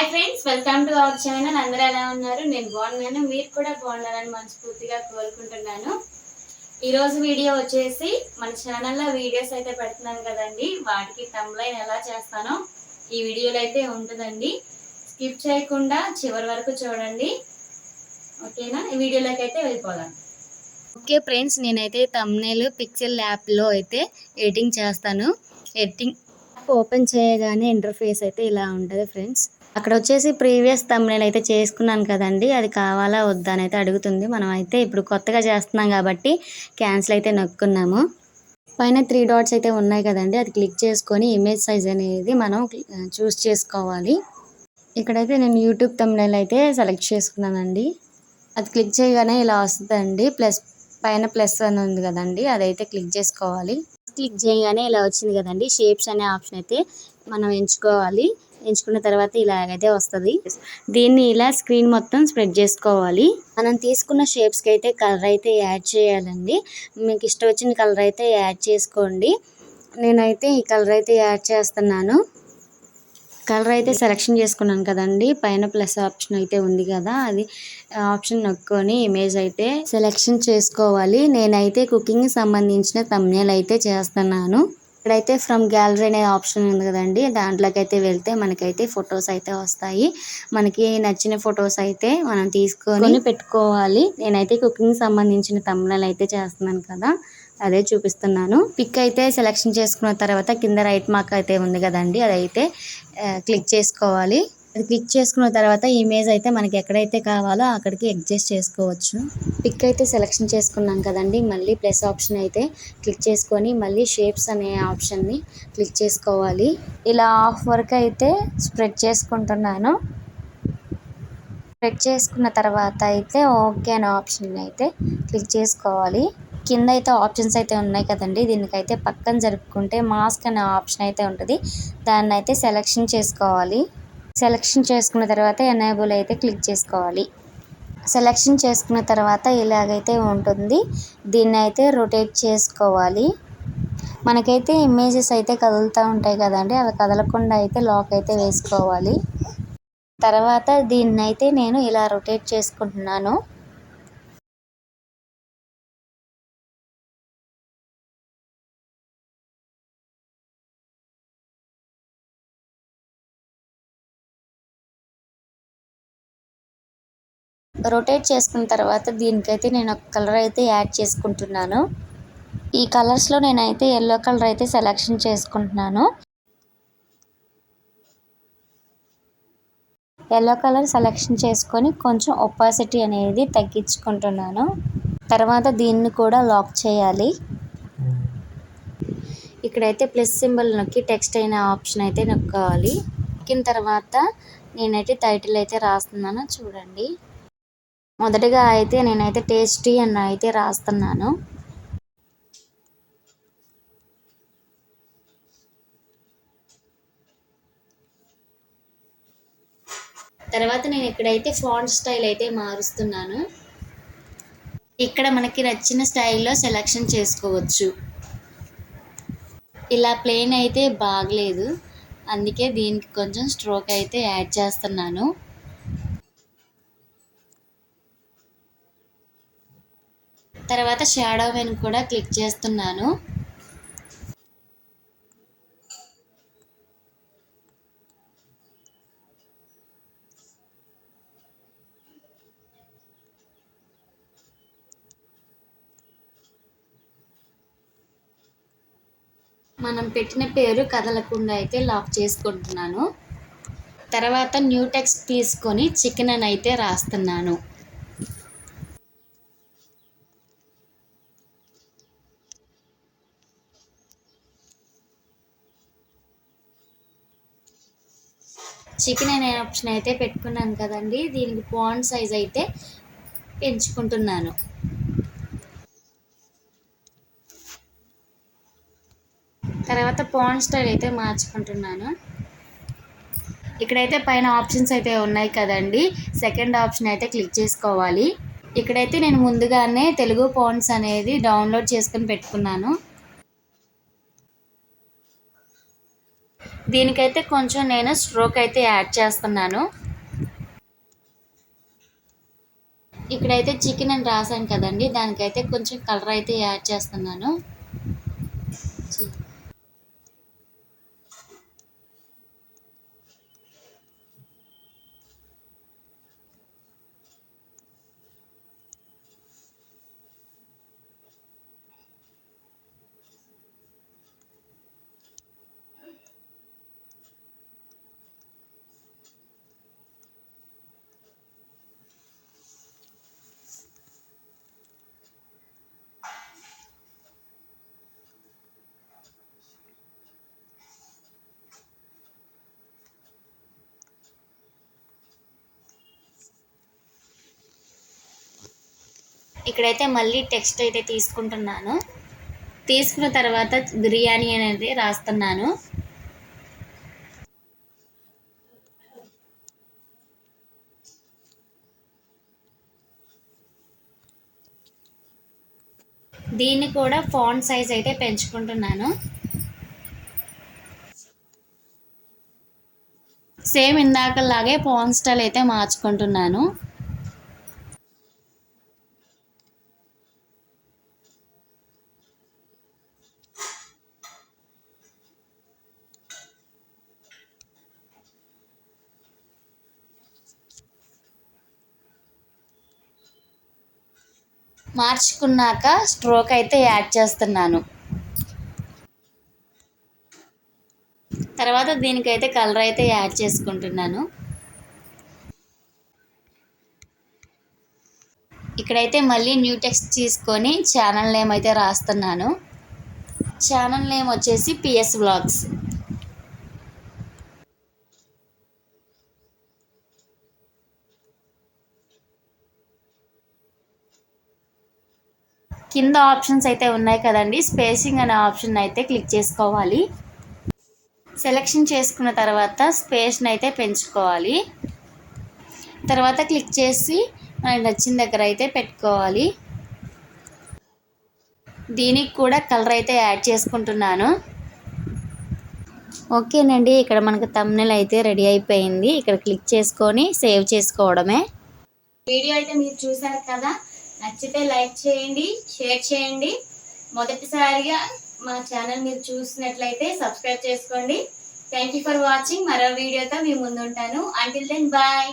Hi friends welcome to our channel అందరూ ఎలా ఉన్నారు? నేను బాగున్నాను. మీరు కూడా బాగున్నారని మనస్ఫూర్తిగా కోరుకుంటున్నాను. ఈరోజు వీడియో వచ్చేసి మన ఛానల్లో వీడియోస్ అయితే పెడుతున్నాను కదండి. వాటికి తమ్లైన్ ఎలా చేస్తానో ఈ వీడియోలో అయితే ఉంటుందండి. స్కిప్ చేయకుండా చివరి వరకు చూడండి. ఓకేనా? ఈ వీడియోలోకి అయితే వెళ్ళిపోదాం. ఓకే ఫ్రెండ్స్ నేనైతే తమ్నేల్ పిక్సెల్ యాప్లో అయితే ఎడిటింగ్ చేస్తాను. ఎడిటింగ్ ఓపెన్ చేయగానే ఇంటర్ఫేస్ అయితే ఇలా ఉంటుంది ఫ్రెండ్స్. అక్కడ వచ్చేసి ప్రీవియస్ తమ్నేల్ అయితే చేసుకున్నాను కదండి అది కావాలా వద్దా అని అయితే అడుగుతుంది. మనం అయితే ఇప్పుడు కొత్తగా చేస్తున్నాం కాబట్టి క్యాన్సిల్ అయితే నొక్కున్నాము. పైన త్రీ డాట్స్ అయితే ఉన్నాయి కదండి అది క్లిక్ చేసుకొని ఇమేజ్ సైజ్ అనేది మనం చూస్ చేసుకోవాలి. ఇక్కడైతే నేను యూట్యూబ్ తమ్నేల్ అయితే సెలెక్ట్ చేసుకున్నానండి. అది క్లిక్ చేయగానే ఇలా వస్తుందండి ప్లస్ పైన ప్లస్ అని ఉంది కదండి అదైతే క్లిక్ చేసుకోవాలి. క్లిక్ చేయగానే ఇలా వచ్చింది కదండి. షేప్స్ అనే ఆప్షన్ అయితే మనం ఎంచుకోవాలి. ఎంచుకున్న తర్వాత ఇలాగైతే వస్తుంది. దీన్ని ఇలా స్క్రీన్ మొత్తం స్ప్రెడ్ చేసుకోవాలి. మనం తీసుకున్న షేప్స్కి అయితే కలర్ అయితే యాడ్ చేయాలండి. మీకు ఇష్టం వచ్చిన కలర్ అయితే యాడ్ చేసుకోండి. నేనైతే ఈ కలర్ అయితే యాడ్ చేస్తున్నాను. కలర్ అయితే సెలెక్షన్ చేసుకున్నాను కదండి. పైన ప్లస్ ఆప్షన్ అయితే ఉంది కదా. అది ఆప్షన్ నొక్కొని ఇమేజ్ అయితే సెలెక్షన్ చేసుకోవాలి. నేనైతే కుకింగ్ సంబంధించిన తమ్నేల్ అయితే చేస్తున్నాను. ఇక్కడైతే ఫ్రమ్ గ్యాలరీ అనే ఆప్షన్ ఉంది కదండి. దాంట్లోకి అయితే వెళ్తే మనకైతే ఫొటోస్ అయితే వస్తాయి. మనకి నచ్చిన ఫొటోస్ అయితే మనం తీసుకొని పెట్టుకోవాలి. నేనైతే కుకింగ్ సంబంధించిన తమ్నెల్ అయితే చేస్తున్నాను కదా. అదే చూపిస్తున్నాను. పిక్ అయితే సెలెక్షన్ చేసుకున్న తర్వాత కింద రైట్ మార్క్ అయితే ఉంది కదండి అదైతే క్లిక్ చేసుకోవాలి. అది క్లిక్ చేసుకున్న తర్వాత ఇమేజ్ అయితే మనకి ఎక్కడైతే కావాలో అక్కడికి అడ్జస్ట్ చేసుకోవచ్చు. పిక్ అయితే సెలెక్షన్ చేసుకున్నాం కదండి మళ్ళీ ప్లస్ ఆప్షన్ అయితే క్లిక్ చేసుకొని మళ్ళీ షేప్స్ అనే ఆప్షన్ని క్లిక్ చేసుకోవాలి. ఇలా హాఫ్ వర్క్ అయితే స్ప్రెడ్ చేసుకుంటున్నాను. స్ప్రెడ్ చేసుకున్న తర్వాత అయితే ఓకే అనే ఆప్షన్ అయితే క్లిక్ చేసుకోవాలి. కింద అయితే ఆప్షన్స్ అయితే ఉన్నాయి కదండి. దీనికైతే పక్కన జరుపుకుంటే మాస్క్ అనే ఆప్షన్ అయితే ఉంటుంది. దాన్ని అయితే సెలెక్షన్ చేసుకోవాలి. సెలెక్షన్ చేసుకున్న తర్వాత ఎనేబుల్ అయితే క్లిక్ చేసుకోవాలి. సెలెక్షన్ చేసుకున్న తర్వాత ఇలాగైతే ఉంటుంది. దీన్ని అయితే రొటేట్ చేసుకోవాలి. మనకైతే ఇమేజెస్ అయితే కదులుతూ ఉంటాయి కదండి. అవి కదలకుండా అయితే లాక్ అయితే వేసుకోవాలి. తర్వాత దీన్ని అయితే నేను ఇలా రొటేట్ చేసుకుంటున్నాను. రొటేట్ చేసుకున్న తర్వాత దీనికైతే నేను ఒక కలర్ అయితే యాడ్ చేసుకుంటున్నాను. ఈ కలర్స్లో నేనైతే ఎల్లో కలర్ అయితే సెలెక్షన్ చేసుకుంటున్నాను. ఎల్లో కలర్ సెలెక్షన్ చేసుకొని కొంచెం ఒపాసిటీ అనేది తగ్గించుకుంటున్నాను. తర్వాత దీన్ని కూడా లాక్ చేయాలి. ఇక్కడైతే ప్లస్ సింబల్ నొక్కి టెక్స్ట్ అయిన ఆప్షన్ అయితే నొక్కాలి. నొక్కిన తర్వాత నేనైతే టైటిల్ అయితే రాస్తున్నాను. చూడండి. మొదటగా అయితే నేనైతే టేస్టీ అని అయితే రాస్తున్నాను. తర్వాత నేను ఇక్కడైతే ఫాంట్ స్టైల్ అయితే మారుస్తున్నాను. ఇక్కడ మనకి నచ్చిన స్టైల్లో సెలెక్షన్ చేసుకోవచ్చు. ఇలా ప్లేన్ అయితే బాగలేదు. అందుకే దీనికి కొంచెం స్ట్రోక్ అయితే యాడ్ చేస్తున్నాను. తర్వాత షాడో వెన్ కూడా క్లిక్ చేస్తున్నాను. మనం పెట్టిన పేరు కదలకుండా అయితే లాక్ చేసుకుంటున్నాను. తర్వాత న్యూ టెక్స్ట్ తీసుకొని చికెన్ అని అయితే రాస్తున్నాను. చికెన్ అనే ఆప్షన్ అయితే పెట్టుకున్నాను కదండి. దీనికి పాండ్ సైజ్ అయితే పెంచుకుంటున్నాను. తర్వాత పాండ్ స్టైల్ అయితే మార్చుకుంటున్నాను. ఇక్కడైతే పైన ఆప్షన్స్ అయితే ఉన్నాయి కదండి. సెకండ్ ఆప్షన్ అయితే క్లిక్ చేసుకోవాలి. ఇక్కడైతే నేను ముందుగానే తెలుగు పాండ్స్ అనేది డౌన్లోడ్ చేసుకొని పెట్టుకున్నాను. దీనికైతే కొంచెం నేను స్ట్రోక్ అయితే యాడ్ చేస్తున్నాను. ఇక్కడైతే చికెన్ అని రాశాను కదండి దానికైతే కొంచెం కలర్ అయితే యాడ్ చేస్తున్నాను. ఇక్కడైతే మళ్ళీ టెక్స్ట్ అయితే తీసుకుంటున్నాను. తీసుకున్న తర్వాత బిర్యానీ అనేది రాస్తున్నాను. దీన్ని కూడా ఫాంట్ సైజ్ అయితే పెంచుకుంటున్నాను. సేమ్ ఇందాకలాగే ఫాంట్ స్టైల్ అయితే మార్చుకుంటున్నాను. మార్చుకున్నాక స్ట్రోక్ అయితే యాడ్ చేస్తున్నాను. తర్వాత దీనికైతే కలర్ అయితే యాడ్ చేసుకుంటున్నాను. ఇక్కడైతే మళ్ళీ న్యూ టెక్స్ట్ తీసుకొని ఛానల్ నేమ్ అయితే రాస్తున్నాను. ఛానల్ నేమ్ వచ్చేసి పిఎస్ బ్లాగ్స్ కింద ఆప్షన్స్ అయితే ఉన్నాయి కదండి. స్పేసింగ్ అనే ఆప్షన్ అయితే క్లిక్ చేసుకోవాలి. సెలెక్షన్ చేసుకున్న తర్వాత స్పేస్ని అయితే పెంచుకోవాలి. తర్వాత క్లిక్ చేసి మనకు నచ్చిన దగ్గర అయితే పెట్టుకోవాలి. దీనికి కూడా కలర్ అయితే యాడ్ చేసుకుంటున్నాను. ఓకేనండి. ఇక్కడ మనకు తమ్నెల్ అయితే రెడీ అయిపోయింది. ఇక్కడ క్లిక్ చేసుకొని సేవ్ చేసుకోవడమే. వీడియో అయితే మీరు చూసారు కదా? నచ్చితే లైక్ చేయండి షేర్ చేయండి. మొదటిసారిగా మా ఛానల్ మీరు చూసినట్లయితే సబ్స్క్రైబ్ చేసుకోండి. థ్యాంక్ యూ ఫర్ వాచింగ్ మరో వీడియోతో మీ ముందు ఉంటాను అంటిల్ దెన్ బాయ్